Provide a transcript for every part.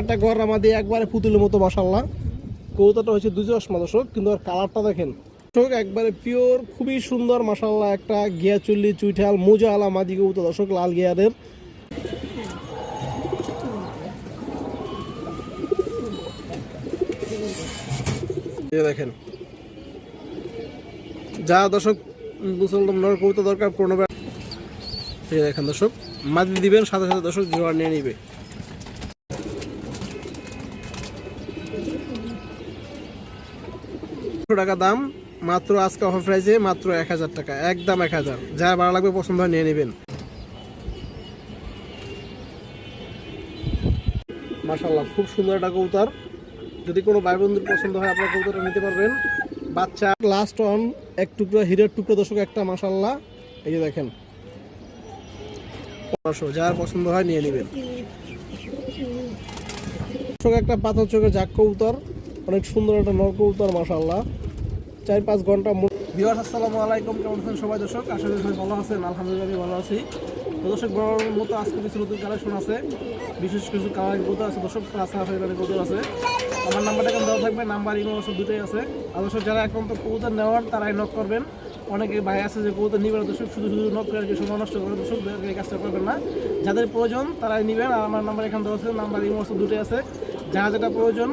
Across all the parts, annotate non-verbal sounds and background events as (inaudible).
একটা ঘর আমাদের একবারে পুতুলের মতো মাসাল্লাহ কৌতাটা হচ্ছে দুই চশমা দর্শক, কিন্তু আর কালারটা দেখেন। দর্শক, একবারে পিওর, খুবই সুন্দর মাসাল্লাহ একটা গিয়া চুল্লি, চুইঠাল মোজা আলা মাদি কৌতা দর্শক, লাল গিয়ারের দেখেন। যা দর্শক, মুসলমান কৌতা দরকার কোনো দেখেন দর্শক, মাদি দিবেন, সাথে সাথে দর্শক জোয়ার নিয়ে নিবে। টাকা দাম, মাত্র আজকে অফার প্রাইসে মাত্র এক হাজার টাকা, একদম এক হাজার। যা ভালো লাগবে, পছন্দ হয় নিয়ে নেবেন। মাশাল্লাহ খুব সুন্দর একটা কৌতার যদি কোনো ভাই বন্ধুর পছন্দ হয়, আপনার কৌতাটা নিতে পারবেন। বাচ্চা লাস্ট অন এক টুকরো, হিরের টুকরো দর্শক একটা মাশাল্লাহ এই যে দেখেন। যার পছন্দ হয় নিয়ে নেবেন। একটা পাথর চোখের জাক কৌতর অনেক সুন্দর একটা নর কৌতর মাশাল্লাহ চার পাঁচ ঘণ্টা বিহার আসসালামু আলাইকুম। কেমন আছেন সবাই? দর্শক করি সবাই ভালো আছেন। আলহামদুলিল্লাহ, আমি ভালো আছি। তো দর্শক বড় মতো আজকে কিছু নতুন কালেকশন আছে। বিশেষ কিছু কালার কৌতর আছে। দর্শক এবারে আছে। আমার নাম্বারটা এখন দেওয়া থাকবে। নাম্বার ইমো আছে দুটোই আছে। আর দর্শক, যারা এখন তো কৌতর নেওয়ার, তারাই নক করবেন। অনেকে ভাই আছে যে কৌতর নিবেন দর্শক, শুধু শুধু নক করে আর সময় নষ্ট করে দর্শক এই কাজটা করবেন না। যাদের প্রয়োজন, তারাই নেবেন। আর আমার নাম্বার এখানে দেওয়া আছে। নাম্বার ইমো আছে দুটোই আছে। যারা যেটা প্রয়োজন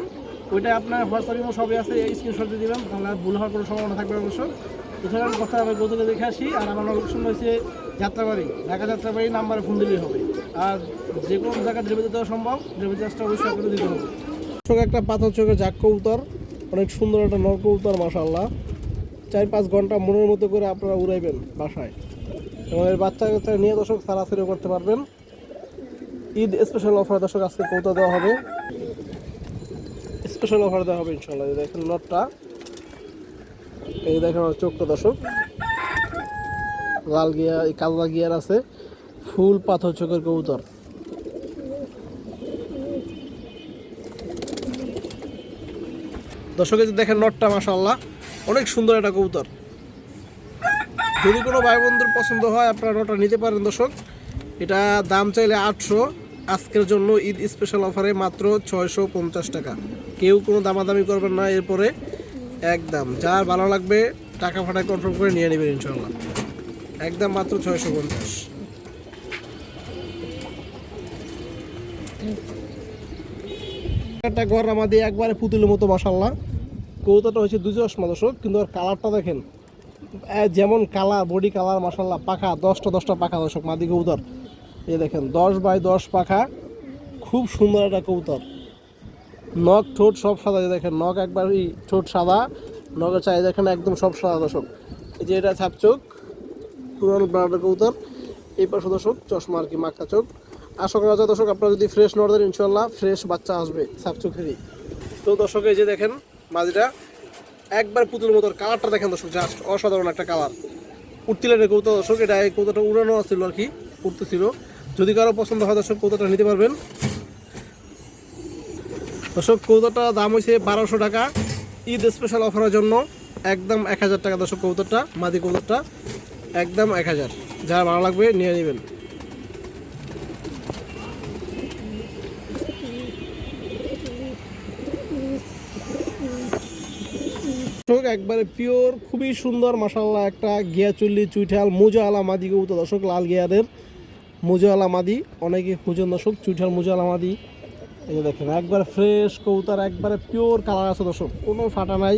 ওইটা আপনার হোয়াটসঅ্যাপ ইমো সবই আছে, এই স্ক্রিনশট দিয়ে দিবেন, তাহলে ভুল হওয়ার কোনো সম্ভাবনা থাকবে অবশ্য। সেখানে কথা আমি গৌতলে দেখে আসি, আর আমার লোকেশন হয়েছে যাত্রাবাড়ি, ঢাকা যাত্রাবাড়ি নাম্বারে ফোন দিলেই হবে। আর যে কোনো জায়গায় ডেলিভারি দেওয়া সম্ভব ডেলিভারি চার্জটা অবশ্যই আপনাদের দিতে হবে। চোখ একটা পাথর চোখে জাক কবুতর, অনেক সুন্দর একটা নর কবুতর মাসাল্লাহ চার পাঁচ ঘণ্টা মনের মতো করে আপনারা উড়াইবেন বাসায়। এবং এর বাচ্চা কাচ্চা নিয়ে দর্শক সারাসারিও করতে পারবেন। ঈদ স্পেশাল অফার দর্শক আজকে কৌতা দেওয়া হবে। স্পেশাল অফার দেওয়া হবে ইনশাল্লাহ দেখেন নটটা এই দেখেন চোখটা দর্শক। লাল গিয়ার এই কালা গিয়ার আছে। ফুল পাথর চোখের কবুতর। দর্শকের দেখেন নটটা মাসাল্লাহ অনেক সুন্দর একটা কবুতর। যদি কোনো ভাই বন্ধুর পছন্দ হয়, আপনারা নটটা নিতে পারেন দর্শক। এটা দাম চাইলে আটশো। আজকের জন্য ঈদ স্পেশাল অফারে মাত্র ছয়শো পঞ্চাশ টাকা। কেউ কোনো দামাদামি করবেন না, এরপরে একদম যার ভালো লাগবে টাকা ফাটা কনফার্ম করে নিয়ে নেবেন ইনশাল্লাহ একদম মাত্র ছয়শো পঞ্চাশ। একটা ঘর আমাদের একবারে পুতুলের মতো মাসাল্লাহ কৌতাটা হচ্ছে দুই চশমা কিন্তু ওর কালারটা দেখেন। যেমন কালার বডি কালার মাসাল্লাহ পাখা, দশটা দশটা পাখা দশক মাদি কৌতর এই দেখেন, দশ বাই দশ পাখা, খুব সুন্দর একটা কৌতর নখ, ঠোঁট সব সাদা দেখেন, নখ একবার এই ঠোঁট সাদা, নখের চাই দেখেন একদম সব সাদা দর্শক। এই যে এটা ছাপ চোখ, পুরানো ব্রান্ডের কৌতর এই পাশে দর্শক, চশমা আর কি মাক্কা চোখ। আশা করা যায় দর্শক, আপনারা যদি ফ্রেশ নর দেন ইনশাল্লাহ ফ্রেশ বাচ্চা আসবে ছাপ চোখেরই। তো দর্শক, এই যে দেখেন মাঝিটা একবার পুতুলের মতো, কালারটা দেখেন দর্শক জাস্ট অসাধারণ একটা কালার। উঠতিলের কৌতা দর্শক, এটা এই কৌতাটা উড়ানো ছিল আর কি উঠতেছিল যদি কারও পছন্দ হয়, দর্শক কৌতাটা নিতে পারবেন। দর্শক কৌতাটা দাম হয়েছে বারোশো টাকা। ঈদ স্পেশাল অফারের জন্য একদম এক হাজার টাকা, দর্শক কৌতারটা মাদি কৌতারটা একদম এক হাজার। যার ভালো লাগবে, নিয়ে নেবেন। দর্শক, একবারে পিওর খুবই সুন্দর মাসাল্লাহ একটা গিয়া চুল্লি চুইঠাল মোজা আলা মাদি কবুতর দর্শক, লাল গিয়ারের মোজা আলা মাদি অনেকে খুঁজেন দর্শক চুইঠাল মোজা আলা মাদি এই যে দেখেন, একবার ফ্রেশ কৌতার একবারে পিওর কালার আছে দর্শক, কোনো ফাটা নাই।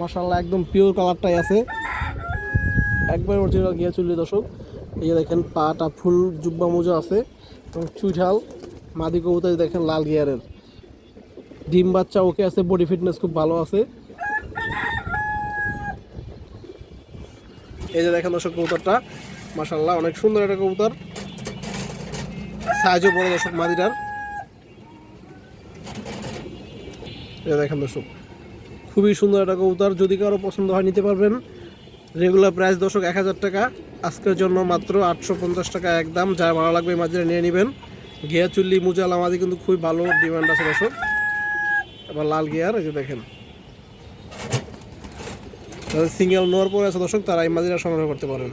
মাসাল্লাহ একদম পিওর কালারটাই আছে। একবার অরিজিনাল গিয়া চুল্লি দর্শক। এই যে দেখেন, পাটা ফুল জুব্বা মোজা আছে এবং চুইঠাল মাদি কবুতর দেখেন, লাল গিয়ারের। ডিম বাচ্চা ওকে আছে বডি ফিটনেস খুব ভালো আছে। এই যে দেখেন দর্শক, কবুতরটা। মাসাল্লাহ অনেক সুন্দর একটা কবুতর। সাইজও বড় দর্শক মাদিটার যে দেখেন দর্শক, খুবই সুন্দর একটা কবুতর, যদি কারও পছন্দ হয় নিতে পারবেন। রেগুলার প্রাইস দর্শক এক হাজার টাকা, আজকের জন্য মাত্র আটশো পঞ্চাশ টাকা একদম যা ভালো লাগবে মাঝে নিয়ে নেবেন। গিয়া চুল্লি মুজাল, আমাদের কিন্তু খুবই ভালো ডিমান্ড আছে দর্শক। এবার লাল গিয়ার, এই যে দেখেন। সিঙ্গেল নোয়ার পরে আছে দর্শক তারা এই মাদিরা সংগ্রহ করতে পারেন।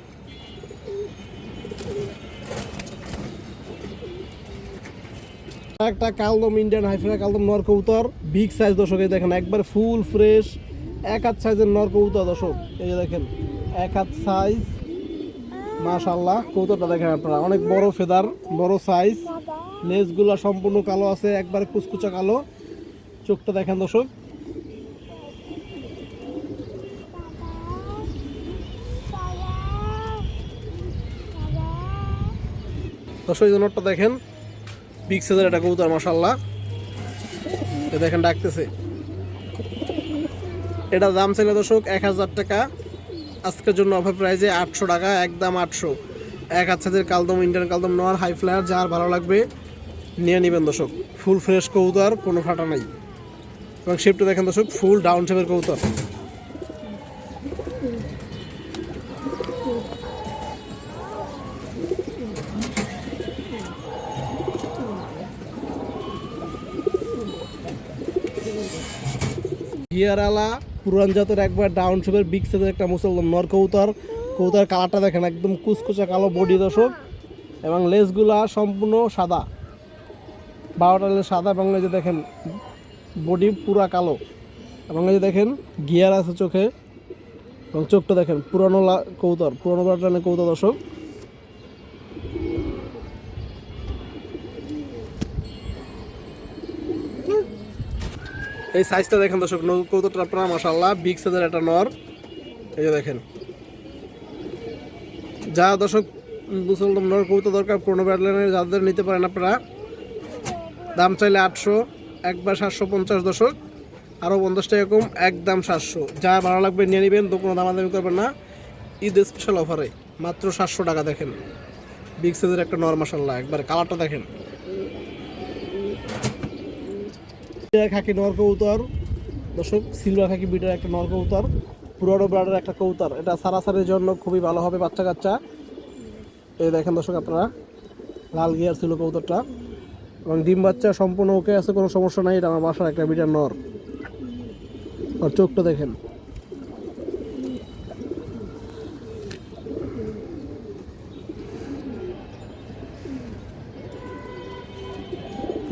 একটা কালদম ইন্ডিয়ান হাইফ্রা কালদম নর কবুতর। বিগ সাইজ দর্শক, এই দেখেন, একবার ফুল ফ্রেশ এক হাত সাইজের নর কবুতর দর্শক। এই যে দেখেন, এক হাত সাইজ মাশাল্লাহ কবুতরটা দেখেন আপনারা, অনেক বড় ফেদার বড় সাইজ লেজগুলো সম্পূর্ণ কালো আছে, একবার কুচকুচা কালো। চোখটা দেখেন দর্শক। দর্শক নটটা দেখেন। সাইজের একটা কবুতর মাশাল্লাহ এ দেখেন, ডাকতেছে। এটা দাম ছিল দর্শক এক হাজার টাকা। আজকের জন্য অফার প্রাইসে আটশো টাকা, একদম আটশো। এক হাত কালদম, ইন্ডিয়ান কালদম, নোয়ার হাই ফ্লায়ার, যার ভালো লাগবে, নিয়ে নেবেন দর্শক। ফুল ফ্রেশ কবুতর, কোনো ফাটা নাই। এবং শেপটা দেখেন দর্শক, ফুল ডাউন শেপের কবুতর। গিয়ারালা পুরান জাতের একবার ডাউন শেপের বিগ সাইজের একটা মুসলমান নর কবুতর। কবুতর কালারটা দেখেন, একদম কুচকুচা কালো বডি দর্শক। এবং লেজগুলা সম্পূর্ণ সাদা। বারোটা লেজ সাদা এবং এই দেখেন বডি পুরা কালো। এবং এই যে দেখেন গিয়ার আছে চোখে। এবং চোখটা দেখেন, পুরানো কবুতর পুরানো কবুতর দর্শক। এই সাইজটা দেখেন দর্শক নৌ- কবুতরটা আপনার মাসাল্লাহ বিগ সাইজের একটা নর। এই যে দেখেন। যা দর্শক, মুসলমান নর কবুতর দরকার, পুরোনো ব্যাটলাইনের যাদের নিতে পারেন আপনারা, দাম চাইলে আটশো, একবার সাতশো পঞ্চাশ দশক আরও পঞ্চাশ পঞ্চাশটা এরকম একদম সাতশো। যা ভালো লাগবে নিয়ে নেবেন, তো কোনো দামাদামি করবেন না। ঈদ স্পেশাল অফারে মাত্র সাতশো টাকা দেখেন। বিগ সাইজের একটা নর মাসাল্লাহ একবার কালারটা দেখেন বিটার খাকি নর কবুতর দর্শক, সিলভার খাকি বিটার একটা নর কবুতর পুরোনো ব্রাডের একটা কবুতর এটা সারাসারির জন্য খুবই ভালো হবে বাচ্চা কাচ্চা এই দেখেন দর্শক আপনারা, লাল গিয়ার ছিল কবুতরটা এবং ডিম বাচ্চা সম্পূর্ণ ওকে আছে, কোনো সমস্যা নাই। এটা আমার বাসার একটা বিটার নর। আর চোখটা দেখেন।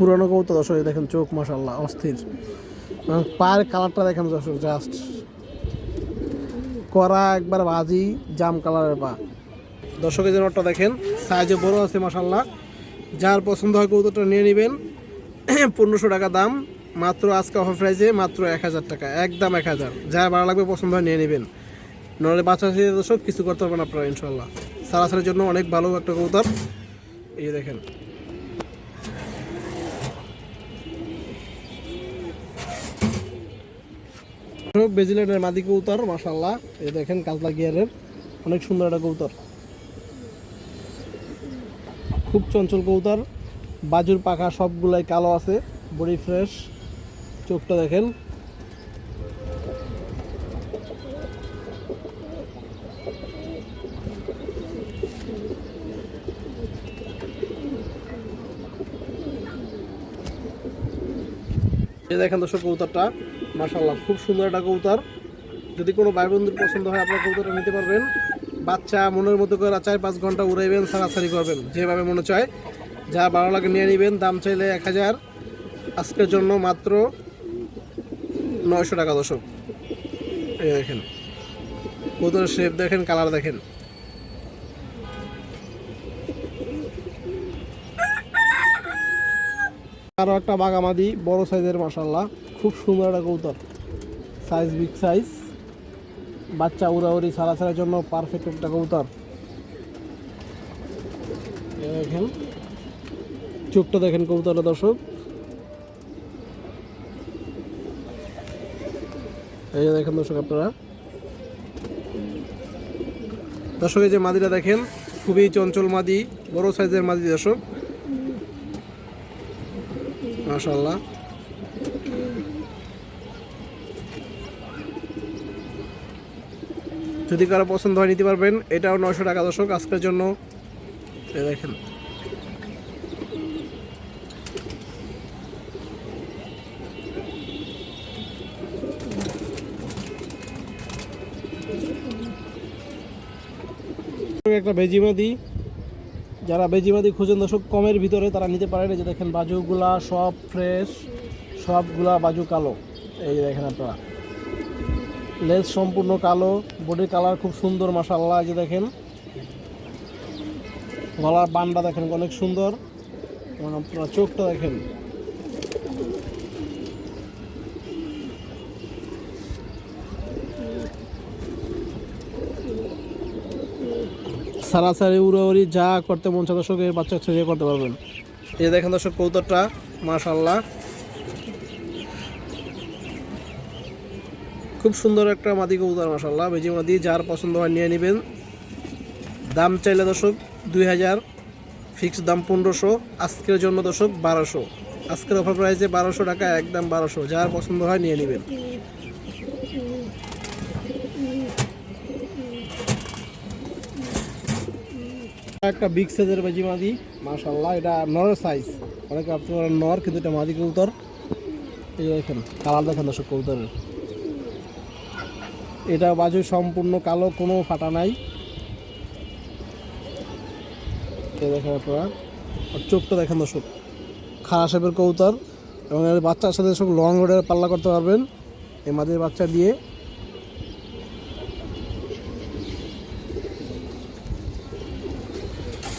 পুরনো কবুতর দর্শক দেখেন চোখ মাসাল্লাহ অস্থির। পায়ের কালারটা দেখেন দর্শক জাস্ট করা একবার বাজি, জাম কালারের পা। দর্শকের জন্য ওটা দেখেন সাইজে বড় আছে মাসাল্লাহ যার পছন্দ হয় কবুতরটা নিয়ে নেবেন। (clears throat) পনেরোশো টাকা দাম, মাত্র আজকে অফার প্রাইজে মাত্র এক হাজার টাকা, একদম এক হাজার। যা ভালো লাগবে, পছন্দ হয়, নিয়ে নেবেন। নাহলে বাচ্চা আছে, দর্শক, কিছু করতে পারবেন আপনারা ইনশাল্লাহ সারাসারির জন্য অনেক ভালো একটা কবুতর। এই দেখেন বেজিলেটের মাদি কবুতর মাসাল্লাহ এই দেখেন কাজলা গিয়ারের অনেক সুন্দর একটা কবুতর। খুব চঞ্চল কবুতর। বাজুর পাখা সবগুলাই কালো আছে, বডি ফ্রেশ। চোখটা দেখেন। দেখেন দর্শক কবুতরটা। মাশাল্লাহ খুব সুন্দর একটা কবুতর। যদি কোনো ভাই বন্ধুর পছন্দ হয়, আপনার কবুতরটা নিতে পারবেন। বাচ্চা মনের মতো করে চার পাঁচ ঘণ্টা উড়াইবেন সারাসারি করবেন, যেভাবে মনে চায়। যা ভালো লাগে নিয়ে নেবেন, দাম চাইলে এক হাজার। আজকের জন্য মাত্র নয়শো টাকা দশক এই দেখেন, কবুতরের শেপ দেখেন কালার দেখেন। আরও একটা বাগামাদি, বড় সাইজের মাসাল্লাহ খুব সুন্দর একটা কবুতর। সাইজ বিগ সাইজ বাচ্চা উড়াউড়ি ছাড়া ছাড়ার জন্য পারফেক্ট একটা কবুতর। দেখেন। চোখটা দেখেন কবুতরের দর্শক। এই যে দেখেন দর্শক আপনারা। দর্শক, এই যে মাদিটা দেখেন, খুবই চঞ্চল মাদি, বড় সাইজের মাদি, দর্শক। মাশাল্লাহ যদি কারও পছন্দ হয়, নিতে পারবেন। এটাও নয়শো টাকা দর্শক, আজকের জন্য। দেখেন। একটা ভেজিমাদি যারা বেজিবাদি খুঁজেন দর্শক কমের ভিতরে তারা নিতে পারেন। এই যে দেখেন বাজুগুলা সব ফ্রেশ সবগুলা বাজু কালো। এই দেখেন আপনারা। লেজ সম্পূর্ণ কালো, বডির কালার খুব সুন্দর মাসাল্লাহ যে দেখেন। গলার বান্ডা দেখেন, অনেক সুন্দর। এবং আপনারা চোখটা দেখেন। সারাসারি, উড়াউড়ি, যা করতে মন চায় দর্শক, এই বাচ্চা ছেড়ে করতে পারবেন। এই দেখেন দর্শক কৌতরটা মাশাল্লাহ খুব সুন্দর একটা মাদি কবুতর মাশাল্লাহ বেজি মাদি, যার পছন্দ হয় নিয়ে নেবেন। দাম চাইলে দর্শক, দুই হাজার। ফিক্স দাম পনেরোশো। আজকের জন্য দর্শক, বারোশো। আজকের অফার প্রাইসে বারোশো টাকা, একদম বারোশো। যার পছন্দ হয় নিয়ে নেবেন। একটা বিগ সাইজের বেজি মাদি মাশাল্লাহ এটা নরের সাইজ অনেকে আপনার নর, কিন্তু এটা মাদি কবুতর। এই দেখেন, কালার দেখেন দর্শক, কবুতরের। এটা বাজু সম্পূর্ণ কালো, কোনো ফাটা নাই। দেখেন আপনারা চোখটা দেখেন দর্শক খারা শেপের কবুতর। এবং এর বাচ্চার সাথে সব লং রোডের পাল্লা করতে পারবেন। এই মাদির বাচ্চা দিয়ে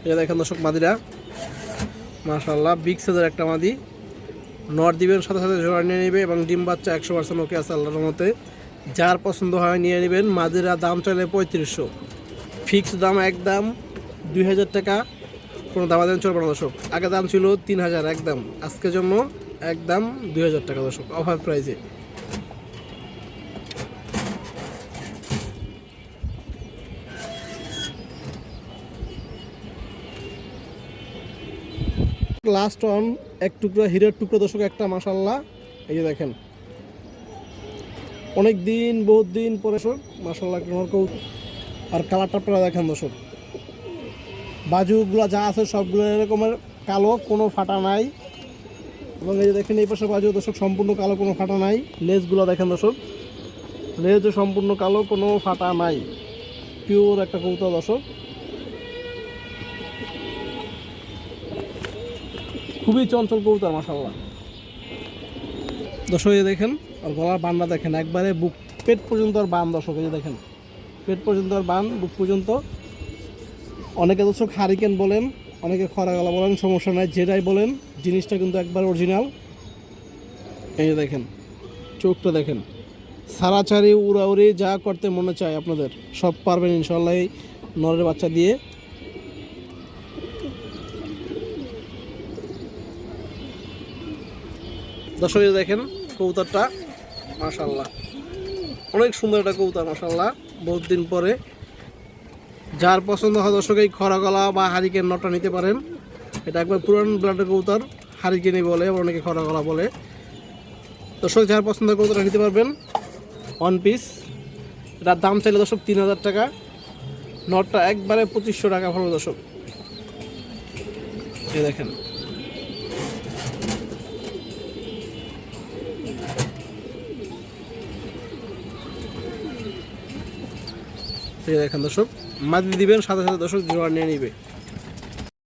এটা দেখেন দর্শক মাদিরা। মাশাল্লাহ বিগ সাইজের একটা মাদি। নর দিবের সাথে সাথে জোড়া নিয়ে নেবে এবং ডিম বাচ্চা একশো পার্সেন্ট ওকে আছে আল্লাহর মতে যার পছন্দ হয় নিয়ে নেবেন, মাদিরা দাম চাইলে পঁয়ত্রিশশো। ফিক্সড দাম একদম দুই হাজার টাকা। কোনো দামা দেন চলবে না দর্শক। আগে দাম ছিল তিন হাজার একদম। আজকের জন্য একদম দুই হাজার টাকা দর্শক অফার প্রাইসে লাস্ট অন এক টুকরো, হীরের টুকরো দর্শক একটা মাসাল্লাহ এই যে দেখেন। অনেক দিন, বহুত দিন পরে সব মাসাল্লাহ আর কালারটা আপনারা দেখেন দর্শক। বাজুগুলো যা আছে সবগুলো এরকমের কালো, কোনো ফাটা নাই। এবং এই যে দেখেন, এই পাশে বাজু দর্শক, সম্পূর্ণ কালো, কোনো ফাটা নাই। লেজগুলো দেখেন দর্শক। লেজও সম্পূর্ণ কালো, কোনো ফাটা নাই। পিওর একটা কৌতা দর্শক। খুবই চঞ্চল কবুতর মাসাল্লাহ দর্শক দেখেন, আর গলার বান্না দেখেন, একবারে বুক, পেট পর্যন্ত আর বান, দর্শক, এই দেখেন, পেট পর্যন্ত আর বান, বুক পর্যন্ত। অনেকে দর্শক হারিকেন বলেন, অনেকে খরা গলা বলেন, সমস্যা নাই, যেটাই বলেন, জিনিসটা কিন্তু একবার অরিজিনাল। এই দেখেন, চোখটা দেখেন, সারাচারি, উড়াউড়ি, যা করতে মনে চায় আপনাদের, সব পারবেন ইনশাল্লাহ এই নরের বাচ্চা দিয়ে। দর্শক দেখেন কবুতরটা মাশাল্লাহ অনেক সুন্দর একটা কবুতর মাশাল্লাহ বহুত দিন পরে যার পছন্দ হয় দর্শক এই খরা গলা বা হারিকেন নটা নিতে পারেন। এটা একবার পুরান ব্লাডের কবুতর, হারিকেনই বলে অনেকে খরা গলা বলে। দর্শক যার পছন্দ কবুতরটা নিতে পারবেন। ওয়ান পিস এটার দাম চাইলে দর্শক তিন হাজার টাকা। নটটা একবারে পঁচিশশো টাকা ভালো দর্শক। দেখেন। দেখেন দর্শক মাদি দিবেন সাথে সাথে দর্শক জোয়ার নিয়ে নিবে।